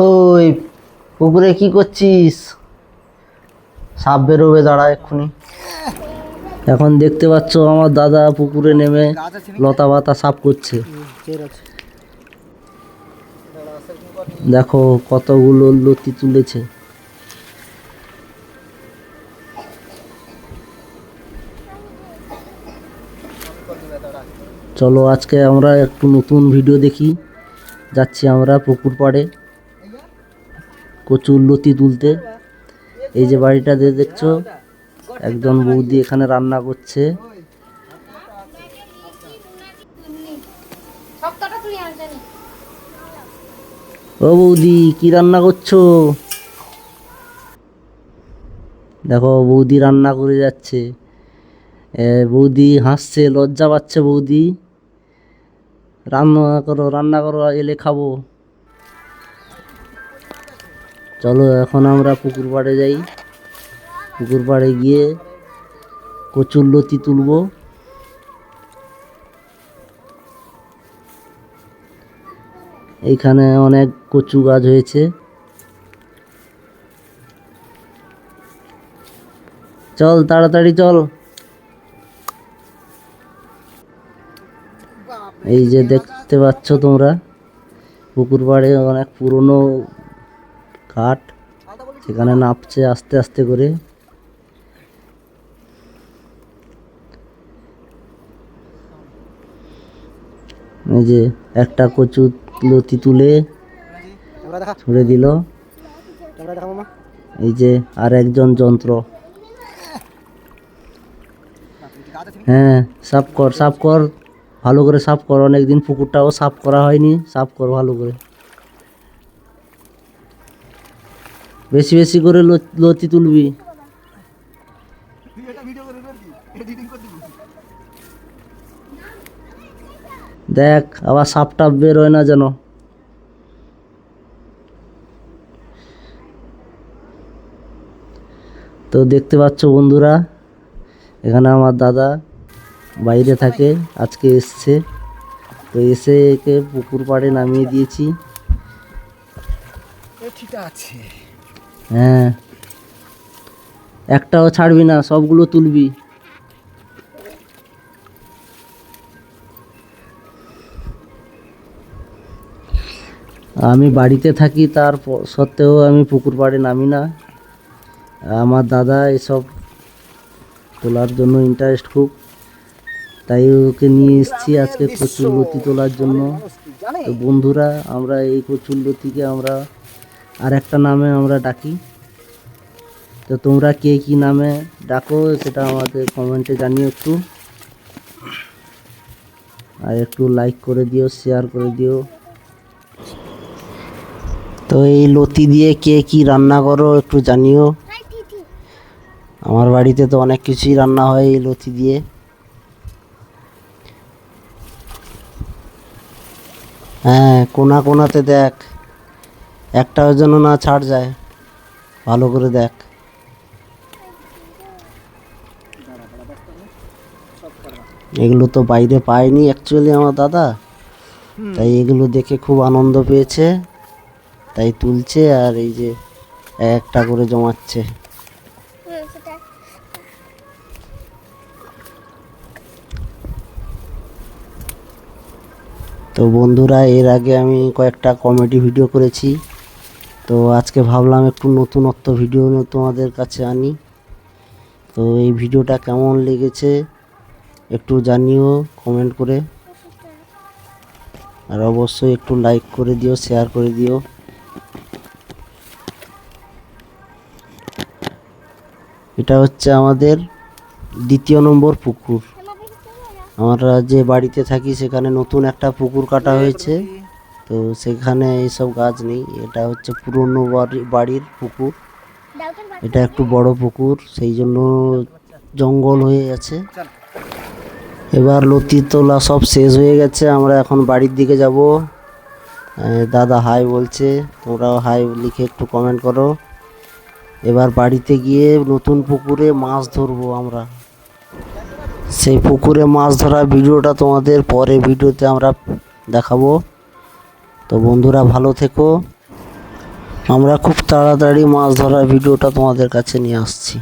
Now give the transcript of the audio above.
ওই পুকুরে কি করছিস? সাপ বেরোবে, দাঁড়া এক্ষুনি। এখন দেখতে পাচ্ছ আমার দাদা পুকুরে নেমে লতা পাতা সাফ করছে। দেখো কতগুলো লতি তুলেছে। চলো আজকে আমরা একটু নতুন ভিডিও দেখি। যাচ্ছি আমরা পুকুর পাড়ে। কচুর লতি তুলতে। এই যে বাড়িটা দিয়ে দেখছ? একজন বৌদি এখানে রান্না করছে। ও বৌদি কি রান্না করছ? দেখো বৌদি রান্না করে যাচ্ছে। বৌদি হাসছে লজ্জা পাচ্ছে বৌদি। রান্না করো রান্না করো এলে খাব। চলো এখন আমরা পুকুর পাড়ে যাই। পুকুর পাড়ে গিয়ে কচুর লতি তুলবো। এইখানে অনেক কচু গাছ হয়েছে। চল, তাড়াতাড়ি চল। এই যে দেখতে পাচ্ছ তোমরা, পুকুর পাড়ে অনেক পুরনো ঘাট সেখানে নাপছে আস্তে আস্তে করে। এই যে একটা কচু লতি তুলে ছুড়ে দিল। এই যে আর একজন যন্ত্র। হ্যাঁ সাফ কর সাফ কর, ভালো করে সাফ কর, অনেকদিন পুকুরটাও সাফ করা হয়নি, সাফ কর ভালো করে। বেশি বেশি করে লতি তুলবি। দেখ, আবার সাপ টাপ বেরোয় না যেন। তো দেখতে পাচ্ছ বন্ধুরা, এখানে আমার দাদা বাইরে থাকে, আজকে এসছে। তো এসে একে পুকুর পাড়ে নামিয়ে দিয়েছি। ঠিক আছে। হ্যাঁ। একটাও ছাড়বি না, সবগুলো তুলবি। আমি বাড়িতে থাকি, তার সত্ত্বেও আমি পুকুর পাড়ে নামি না। আমার দাদা এসব তোলার জন্য ইন্টারেস্ট খুব, তাই ওকে নিয়ে এসেছি আজকে কচুর লতি তোলার জন্য। তো বন্ধুরা, আমরা এই কচুর লতিকে আমরা আর একটা নামে আমরা ডাকি। তো তোমরা কে কি নামে ডাকো সেটা আমাদের কমেন্টে জানিও একটু। আর একটু লাইক করে দিও শেয়ার করে দিও। তো এই লতি দিয়ে কে কি রান্না করো একটু জানিও। আমার বাড়িতে তো অনেক কিছুই রান্না হয় এই লতি দিয়ে। হ্যাঁ কোনা কোনাতে দেখ। একটাও যেন না ছাড় যায়। ভালো করে দেখ। এগুলো তো বাইরে পায়নি অ্যাকচুয়ালি আমার দাদা। তাই এগুলো দেখে খুব আনন্দ পেয়েছে। তাই তুলছে আর এই যে একটা করে জমাচ্ছে। তো বন্ধুরা এর আগে আমি কয়েকটা কমেডি ভিডিও করেছি। তো আজকে ভাবলাম একটু নতুনত্ব ভিডিও তোমাদের কাছে আনি। তো এই ভিডিওটা কেমন লেগেছে একটু জানিও কমেন্ট করে। আর অবশ্যই একটু লাইক করে দিও শেয়ার করে দিও। এটা হচ্ছে আমাদের দ্বিতীয় নম্বর পুকুর। আমরা যে বাড়িতে থাকি, সেখানে নতুন একটা পুকুর কাটা হয়েছে। তো সেখানে এইসব গাছ নেই। এটা হচ্ছে পুরনো বাড়ি, বাড়ির পুকুর। এটা একটু বড় পুকুর, সেই জন্য জঙ্গল হয়ে গেছে। এবার লতি তোলা সব শেষ হয়ে গেছে। আমরা এখন বাড়ির দিকে যাব। দাদা হাই বলছে। তোমরাও হাই লিখে একটু কমেন্ট করো। এবার বাড়িতে গিয়ে নতুন পুকুরে মাছ ধরবো আমরা। সেই পুকুরে মাছ ধরা ভিডিওটা তোমাদের পরে ভিডিওতে আমরা দেখাবো। তো বন্ধুরা ভালো থেকো। আমরা খুব তাড়াতাড়ি মাছ ধরার ভিডিওটা তোমাদের কাছে নিয়ে আসছি।